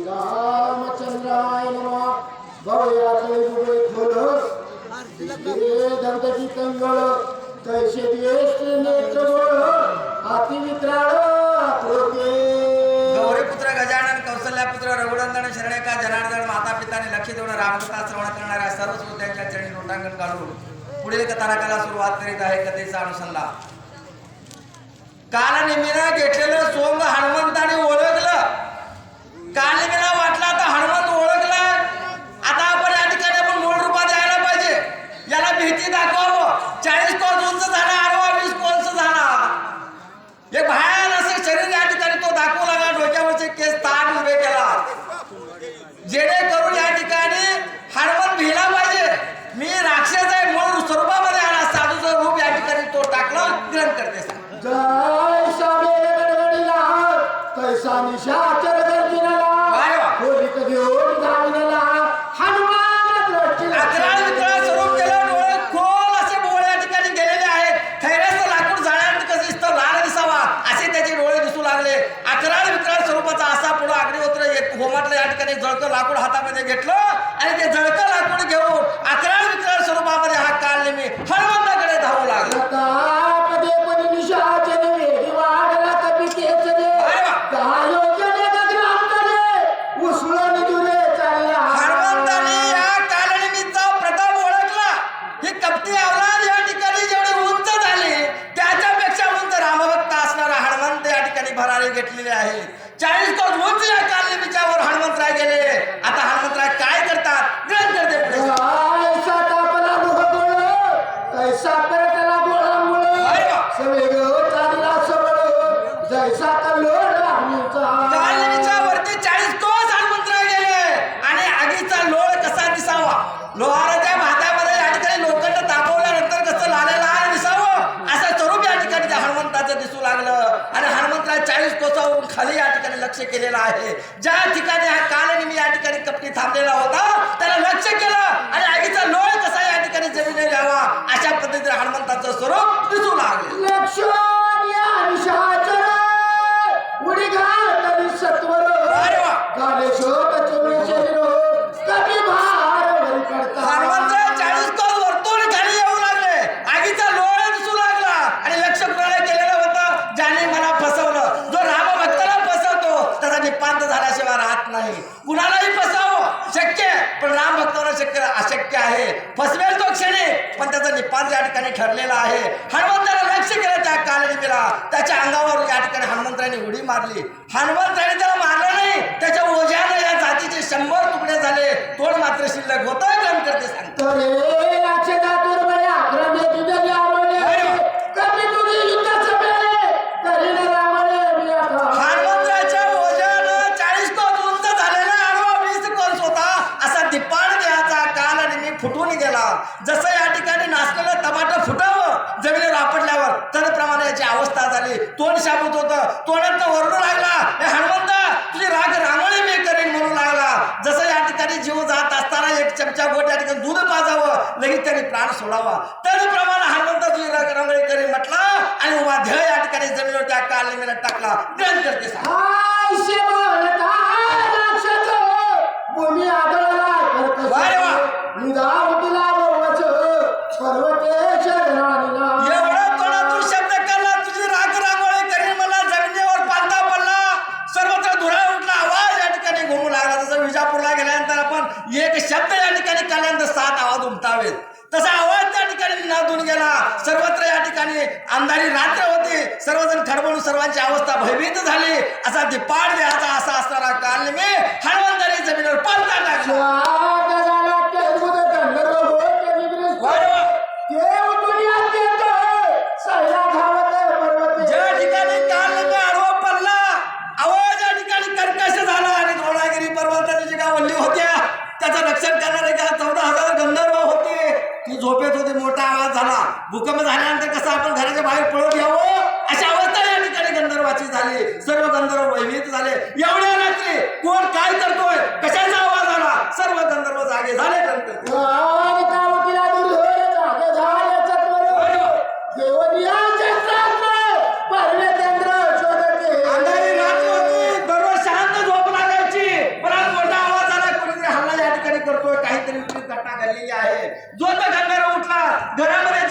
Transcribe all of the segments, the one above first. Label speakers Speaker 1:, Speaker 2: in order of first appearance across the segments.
Speaker 1: रामचंद्राय नमः. भवयाचे गुरुवे खोलस. हे दंतकी कंगळ. तैसे दिवस नेत्र गोळ हाती विक्राळ आकृते.
Speaker 2: गौरीपुत्र गजानन कौशल्यापुत्र रघुनंदन शरणेका जनार्दन माता पिताने लक्ष देऊन रामकथा श्रवण करणाऱ्या सर्व श्रोत्यांच्या चरणी लोटांगण काढून पुढील कथानकाला सुरुवात करीत आहे कथेचा अनुसंधान. कालनिमीनं घेतलेलं सोंग हनुमंताने ओळखलं. कालनिमीला वाटला आता हनुमंत ओळखला आता आपण या ठिकाणी आपण मूळ रूपात यायला पाहिजे याला भीती दाखवावं चाळीस कोस उंच झाला आडवा वीस कोस झाला एक भयान असं शरीर या ठिकाणी तो दाखवू लागला डोक्यावरचे केस ताट उभे केला जेणेकरून या ठिकाणी हनुमान भिला पाहिजे मी राक्षस आहे मूळ स्वरूपामध्ये आला साधूचं रूप या ठिकाणी तो टाकलं ग्रहण करते
Speaker 1: जय तैसा निशाचर गर्जनाला
Speaker 2: अरे वा.
Speaker 1: होलिक घेऊन धावलेला हनुमान दृष्टीला
Speaker 2: अकराळ विकराळ स्वरूप केलं डोळे खोल असे डोळे या ठिकाणी गेलेले आहेत खैऱ्याचं लाकूड जाळ्यात कसं दिसतं लाल दिसावा असे त्याचे डोळे दिसू लागले अकराळ विकराळ स्वरूपाचा असा पुढं अग्निहोत्र या ठिकाणी जळकं लाकूड हातामध्ये घेतलं आणि ते जळकं लाकूड घेऊन अकरा वरती चाळीस कोस गेले. आणि आगीचा लोळ कसा दिसावा? लोहाराच्या या ठिकाणी लोखंड तापवल्यानंतर कसं लाले लाल दिसावं? असं स्वरूप या ठिकाणी त्या हनुमंताचं दिसू लागलं. आणि चाळीस कोसावरून खाली या ठिकाणी लक्ष केलेलं आहे. ज्या ठिकाणी हा कालनिमी या ठिकाणी कपटी थांबलेला होता त्याला लक्ष केलं. आणि आगीचा लोळ कसा या ठिकाणी जमिनीवर यावा अशा पद्धतीने हनुमंताचं स्वरूप दिसू लागले.
Speaker 1: लक्षण उडी घातली सत्वर
Speaker 2: अरे वा.
Speaker 1: गाले शोक चुमे शरीर कधी भार वरी करता
Speaker 2: हनुमंतराव चाळीस कोस वरतून खाली येऊ लागले. आगीचा लोळ दिसू लागला. आणि लक्ष कुणाला केलेलं होतं ज्याने मला फसवलं. जो राम भक्ताला फसवतो त्याचा निपांत झाल्याशिवाय राहत नाही. कुणालाही फसावं शक्य पण राम भक्ताला शक्य अशक्य आहे. फसवेल तो क्षणी पण त्याचा निपांत या ठिकाणी ठरलेला आहे. हनुमंताने लक्ष केलं त्या कालनिमीला त्याच्या अंगावर या ठिकाणी हनुमंतराने उडी मारली. हनुमंताने त्याला मारलं नाही. त्याच्या ओझ्यानं या जातीचे शंभर तुकडे झाले. तोड मात्र शिल्लक होतं करते सांगतो झाली. तोंड शाबूत होतं. तोंडात वरडू लागला. हे हनुमंता तुझी राग रांगोळी मी करेन म्हणू लागला. जसं या ठिकाणी जीव जात असताना एक चमचा गोट या ठिकाणी दूध पाजावं लगेच त्याने प्राण सोडावा. त्याचप्रमाणे हनुमंत तुझी राग रांगोळी करेन म्हटला आणि उभा ध्येय या ठिकाणी जमिनीवर त्या काल निमित्त टाकला ग्रहण करते
Speaker 1: बोलता भूमी आदळला
Speaker 2: झाल्यानंतर सात आवाज उमटावेत. तसा आवाज त्या ठिकाणी नादून गेला. सर्वत्र या ठिकाणी अंधारी रात्र होती. सर्वजण खडबडून सर्वांची अवस्था भयभीत झाली. असा दिपाड देहाचा असा असणारा काल मी जमिनीवर पालथा टाकला बाहेर पळत यावं. अशा अवस्था या ठिकाणी गंधर्वाची झाली. सर्व गंधर्व भयभीत झाले. एवढ्या रात्री कोण काय करतोय? कशाचा आवाज आला? सर्व गंधर्व जागे झाले काहीतरी घटना घडलेली आहे. जो तो गंधर्व उठला घरामध्ये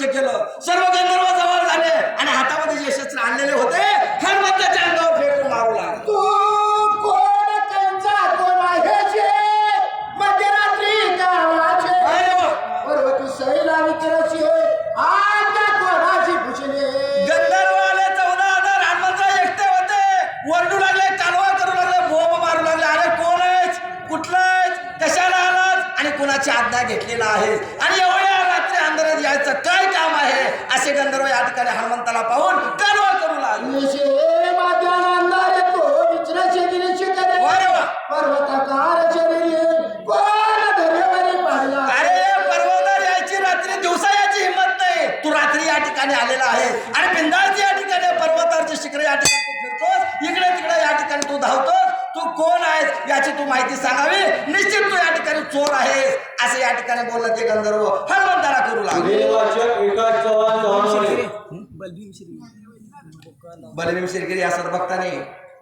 Speaker 2: लक्ष केलं. सर्व गंधर्व जवळ झाले आणि हातामध्ये जे शस्त्र आणलेले होते हनुमंताच्या अंगावर फेकून मारू लागले.
Speaker 1: कोणाची
Speaker 2: आज्ञा घेतलेला आहे यायचं काय काम आहे? असे गंधर्व या ठिकाणी हनुमंताला पाहून कालवा करू लागले.
Speaker 1: पर्वताकार शरीरे कोण धरेवरी पाडला
Speaker 2: अरे पर्वतावर यायची रात्री दिवसा यायची हिंमत नाही तू रात्री या ठिकाणी आलेला आहे आणि बिंदास या ठिकाणी पर्वतावरचे शिखर या ठिकाणी तू फिरतोस इकडे तिकडे या ठिकाणी तू धावतोस तू कोण आहेस याची तू माहिती सांगावी? निश्चित तू या ठिकाणी चोर आहेस असे या ठिकाणी बोललं ते गंधर्व. हनुमंताला करू लागले. बलभीम शिरगिरी. या सर्वभक्ताने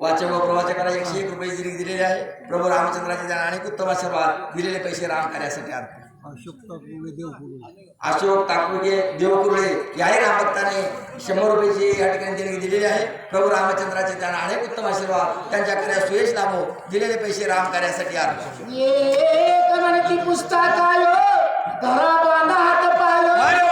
Speaker 2: वाचक व प्रवाचकाला एकशे एक रुपये दिले दिलेले आहे. प्रभू रामचंद्राचे अनेक उत्तम आशीर्वाद दिलेले पैसे राम कार्यासाठी अर्पण. अशोक ताकुगे देवकुर्ळे याही रामभक्ताने शंभर रुपयाची या ठिकाणी देणगी दिलेली आहे. प्रभू रामचंद्राचे त्यांना अनेक उत्तम आशीर्वाद त्यांच्या कार्या सुयश लाभो दिलेले पैसे राम कार्यासाठी
Speaker 1: म्हणती पुस्तकायो धरा बांधा हात पायो.
Speaker 2: अरे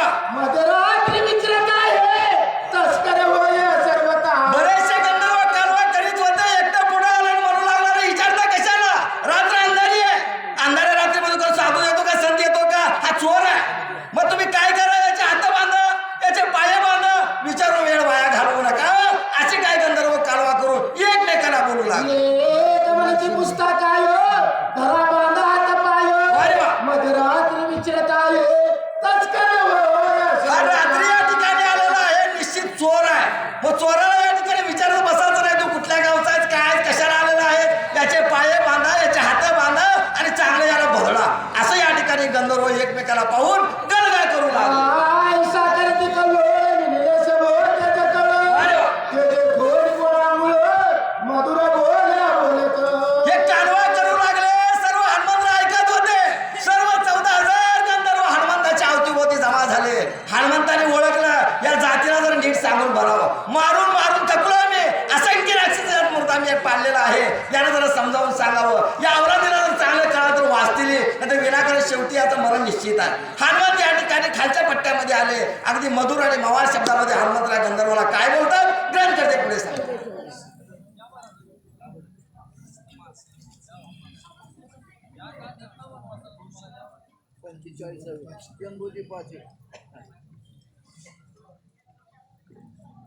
Speaker 2: असंख्य राक्षसात मूर्त आम्ही एक पाळलेला आहे. याला जरा समजावून सांगावं. या अवराधीला जर चांगलं कळलं असतील. वाचतील नाही विनाकारण शेवटी आता मरण निश्चित आहे. हनुमंत या ठिकाणी खालच्या पट्ट्यामध्ये आले. अगदी मधुर आणि मवाळ शब्दामध्ये हनुमंतराय गंधर्वाला काय बोलतात? ग्रंथ करते पुढे सांगतात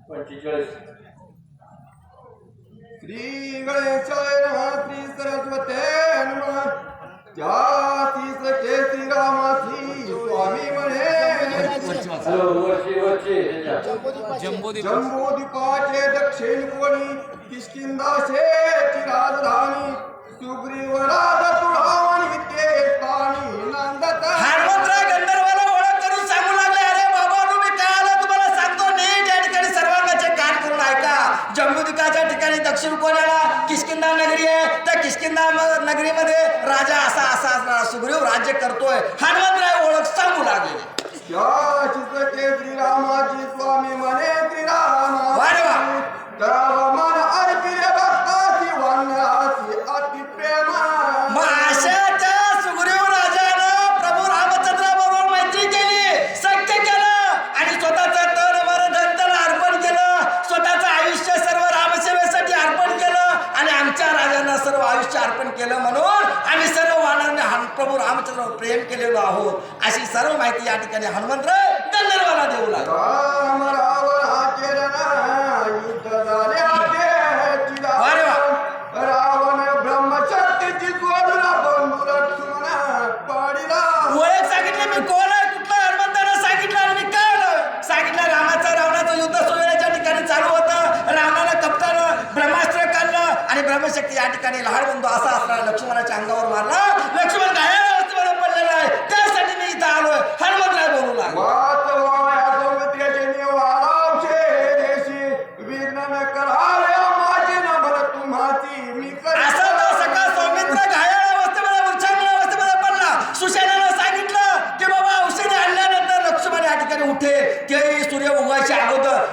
Speaker 3: पंचेचाळीस.
Speaker 4: श्री गणेशाय श्री सरस्वते हनुमान रामासी स्वामी म्हणे. जम्बूद्वीपाचे दक्षिण कोणी किष्किंदाशेची राजधानी सुग्रीव राज तुळावणी ते स्थानी नांदत.
Speaker 2: हनुमंतराव गंधर्वाला ओळख करून सांगू लागले अरे बाबा तुम्ही काय आलं तुम्हाला सांगतो नीट या ठिकाणी जम्बुदिकाच्या दक्षिण कोण्याला किष्किंदा नगरी आहे किशकिंदा नगरीमध्ये राजा असा असा असणार सुग्रीव राज्य करतोय. हनुमंतराय ओळख सांगू लागले.
Speaker 4: त्या श्रीरामाची स्वामी म्हणे
Speaker 2: केलं म्हणून आम्ही सर्व वानरांनी प्रभू रामचंद्रावर प्रेम केलेलो आहोत. अशी सर्व माहिती या ठिकाणी हनुमंतराव गंधर्वाला देऊ लागला. शक्ती या ठिकाणी लहान बंधू असा असणार लक्ष्मणाच्या अंगावर मारला. लक्ष्मण काय अवस्थेमध्ये पडलेला आहे? त्यासाठी मी इथं आलोय. हनुमंतराय बोलू लागला.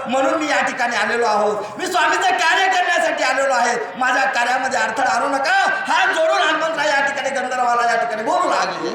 Speaker 2: म्हणून मी या ठिकाणी आलेलो आहोत. मी स्वामीचं कार्य माझ्या कार्यामध्ये अडथळा आणू नका. हा जोडून हनुमंतराव या ठिकाणी गंधर्वाला या ठिकाणी बोलू लागले.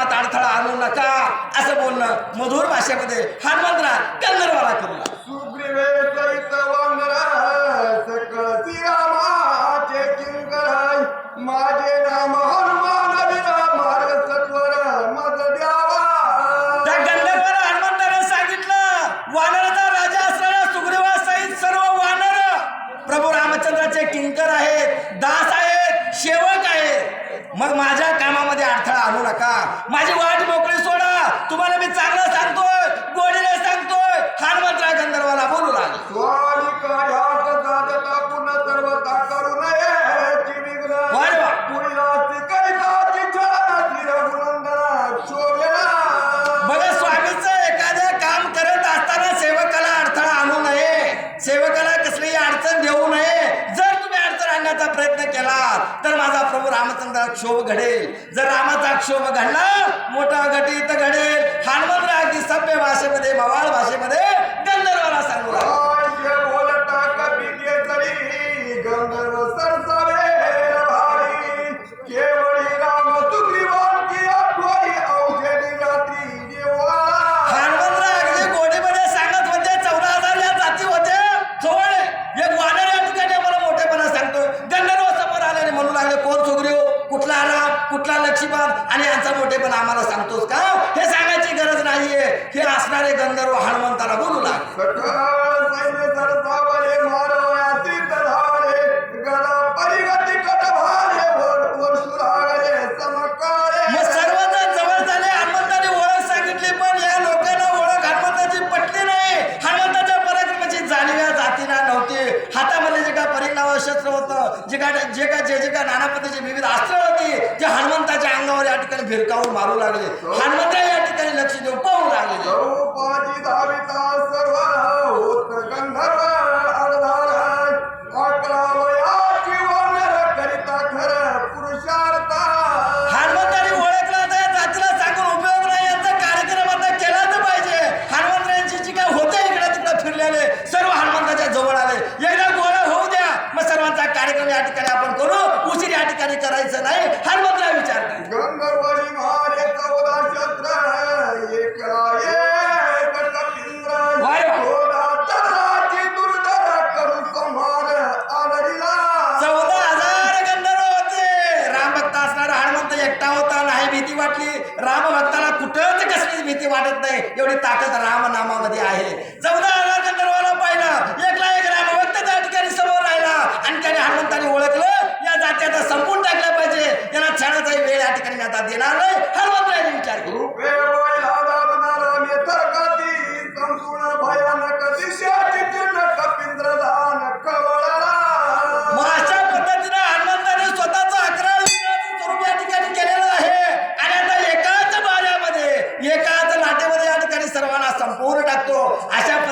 Speaker 2: कामात अडथळा आणू नका. असं बोलणं मधुर भाषेमध्ये हनुमंतराव गंधर्वाला करू
Speaker 4: सुग्रीवे
Speaker 2: क्षोभ घडेल. जर रामाचा क्षोभ घडला मोठा घटी तर घडेल. हनुमंतराव अगदी सभ्य भाषेमध्ये मवाळ भाषेमध्ये. नाना पद्धतीचे विविध अस्त्र होती जे हनुमंताच्या अंगावर या ठिकाणी भिरकावून मारू लागले. हनुमंता या ठिकाणी लक्ष देऊन पाहू लागले. वाटत नाही. एवढी ताकद राम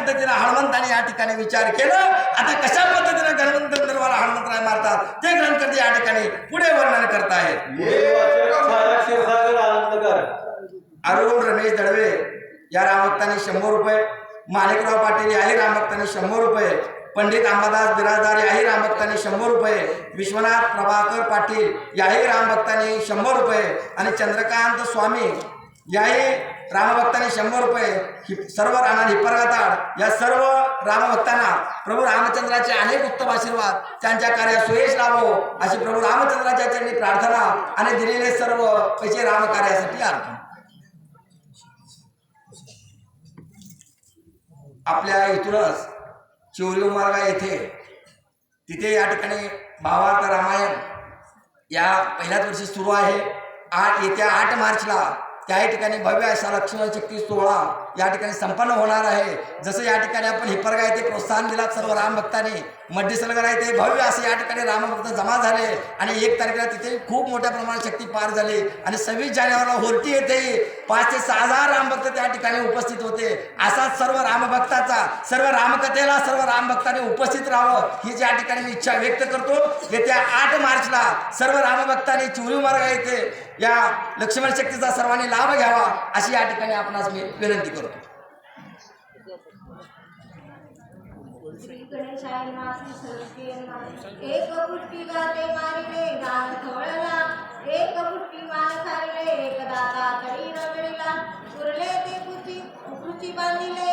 Speaker 2: पद्धतीनं हनुमंतांनी या ठिकाणी विचार केला. आता कशा पद्धतीनं गणवंत गंधर्वाला हनुमंतराय मारतात? ते ग्रंथकर्ते या ठिकाणी पुढे वर्णन
Speaker 3: करत आहेत
Speaker 2: अरुण रमेश दळवे या रामभक्तांनी शंभर रुपये माणिकराव पाटील याही रामभक्तांनी शंभर रुपये पंडित अंबादास बिराजदार याही रामभक्तांनी शंभर रुपये विश्वनाथ प्रभाकर पाटील याही रामभक्तांनी शंभर रुपये आणि चंद्रकांत स्वामी याही रामभक्तांनी शंभर रुपये सर्व राहणार हिपरगाताड या सर्व रामभक्तांना प्रभू रामचंद्राचे अनेक उत्तम आशीर्वाद त्यांच्या कार्यात सुयश लाभो अशी प्रभू रामचंद्राच्या त्यांनी प्रार्थना आणि दिलेले सर्व पैसे रामकार्यासाठी अर्पण. आपल्या इथूनच चिवरी मार्गा येथे तिथे या ठिकाणी भावार्थ रामायण या पहिल्याच वर्षी सुरू आहे. आठ येत्या आठ मार्चला त्या ठिकाणी भव्य असा लक्ष्मण शक्ती सोहळा या ठिकाणी संपन्न होणार आहे. जसं या ठिकाणी आपण हिपरगा येथे प्रोत्साहन दिलात सर्व राम भक्तांनी मध्यसलगर आहे ते भव्य असे या ठिकाणी रामभक्त जमा झाले आणि एक तारखेला तिथे खूप मोठ्या प्रमाणात शक्ती पार झाली. आणि सव्वीस जानेवारीला होर्टी येथे पाच ते सहा हजार रामभक्त त्या ठिकाणी उपस्थित होते. असाच सर्व रामभक्ताचा सर्व रामकथेला सर्व रामभक्ताने उपस्थित राहावं ही ज्या ठिकाणी मी इच्छा व्यक्त करतो. येत्या आठ मार्चला सर्व रामभक्तांनी चिवरी मार्ग येथे या लक्ष्मण शक्तीचा सर्वांनी लाभ घ्यावा अशी या ठिकाणी आपणास मी विनंती करतो
Speaker 5: श्री गणेशाय मासी सरस्वती नमः. एक फुटकी गाते मारिले गान खवळला एक फुटकी मान खाल्ले एक दाता तळी रगडिला उरले ते कुची कुची बांधिले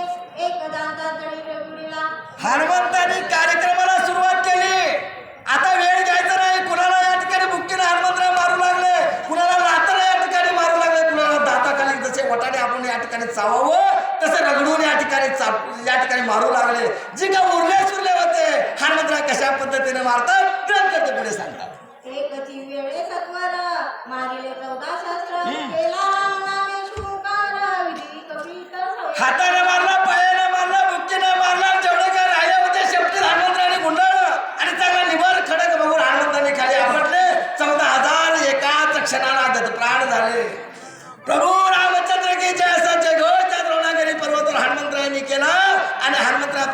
Speaker 5: एक दाता तळी रगडिला.
Speaker 2: हनुमंतांनी कार्यक्रमाला सुरुवात केली. आता वेळ घ्यायचा नाही कुणाला या ठिकाणी बुक्कीने हनुमंतराव मारू लागले? कुणाला लाताला या ठिकाणी मारू लागले? कुणाला दाताखाली जसे वटाने आपण या ठिकाणी चावावं तसे रगडून या ठिकाणी चाप या ठिकाणी मारू लागले. जी का उरले सुरले होते हनुमंतराव कशा पद्धतीने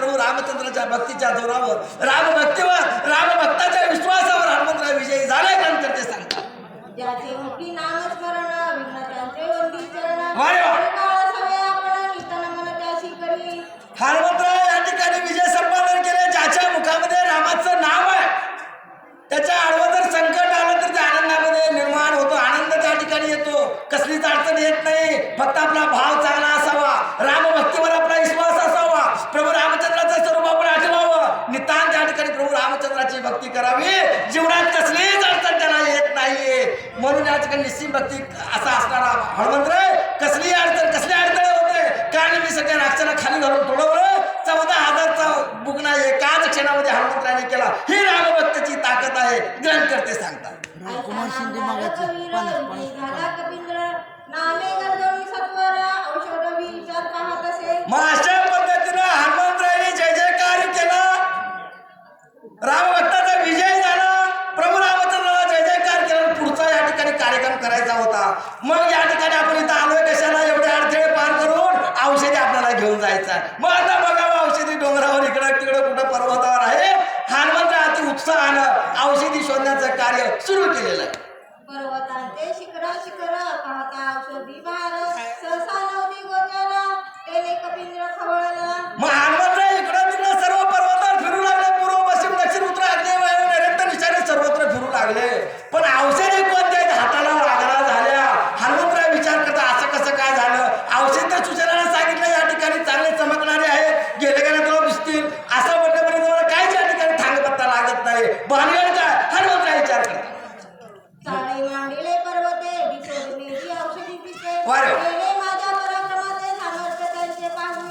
Speaker 2: प्रभू रामचंद्राच्या भक्तीच्या जोरावर रामभक्तीवर रामभक्ताच्या विश्वासावर हनुमंतराय विजयी झाले नंतर ते सांगतात. हनुमंतराव या ठिकाणी विजय संपादन केले ज्याच्या मुखामध्ये रामाचं नाव आहे. त्याच्या आडवं जर संकट आलं तर त्या आनंदामध्ये निर्माण होतो आनंद त्या ठिकाणी येतो. कसलीच अडचण येत नाही. फक्त आपला भाव चांगला असावा. रामभक्तीवर आपला विश्वास असावा प्रभू रामचंद्राचं स्वरूप आपण आठवावं नितांत त्या ठिकाणी प्रभू रामचंद्राची भक्ती करावी. जीवनात कसलीच अडचण त्याला येत नाहीये. म्हणून या ठिकाणी निश्चित भक्ती असा असणारा हनुमंतराय कसली अडचण कसली अडचण होते कारण मी सगळ्या राक्षाला खाली घालून तोडवलं. चौदा हजारचा बुकना एकाच क्षणामध्ये हनुमंतराने केला. ही रामभक्ताची ताकद आहे सांगतात.
Speaker 5: राजकुमार शिंदे कपिंद्र नामे
Speaker 2: रामभक्ताचा विजय झाला. प्रभू रामचंद्राला जय जयकार केला. पुढचा या ठिकाणी कार्यक्रम करायचा होता. मग या ठिकाणी आपण इथं आलोय कशाला? एवढे अडथळे पार करून औषधी आपल्याला घेऊन जायचं मग आता बघावं औषधी डोंगरावर इकडं तिकडं कुठं पर्वतावर आहे. हनुमंत अति उत्साहानं औषधी शोधण्याचं कार्य सुरू केलेलं आहे.
Speaker 5: पर्वतांचे शिखर शिखर पाहता औषधी भारत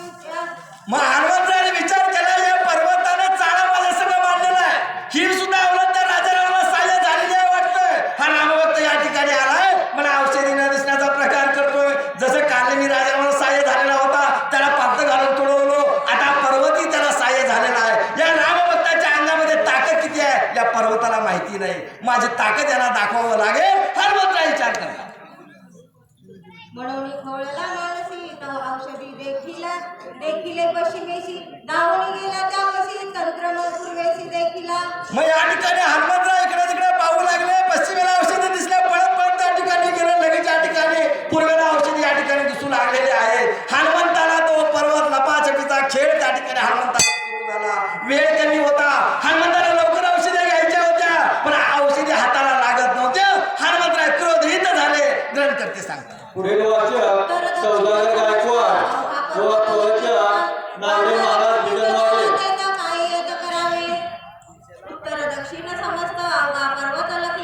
Speaker 5: इच्छा.
Speaker 2: मग हनुमंतराने विचार केला या पर्वतानं चाळा सगळं मांडलेला आहे. ही सुद्धा अवलंब त्या राजारामाला सहाय्य झालेली आहे वाटतंय. हा रामभक्त या ठिकाणी आलाय. मला औषधी न दिसण्याचा प्रकार करतोय. जसं काल मी राजारामाला सहाय्य झालेला होता त्याला पात्र घालून तुडवलो. आता पर्वती त्याला सहाय्य झालेला आहे. या रामभक्ताच्या अंगामध्ये ताकद किती आहे? या पर्वताला माहिती नाही. माझी ताकद यांना दाखवावं लागेल हनुमंतरा विचार करतात
Speaker 5: म्हणून खवळला मानसी तो औषधी देखील देखिले पश्चिमेशी धावून गेला त्या वशी तंत्र पूर्वेशी देखिला.
Speaker 2: मग या ठिकाणी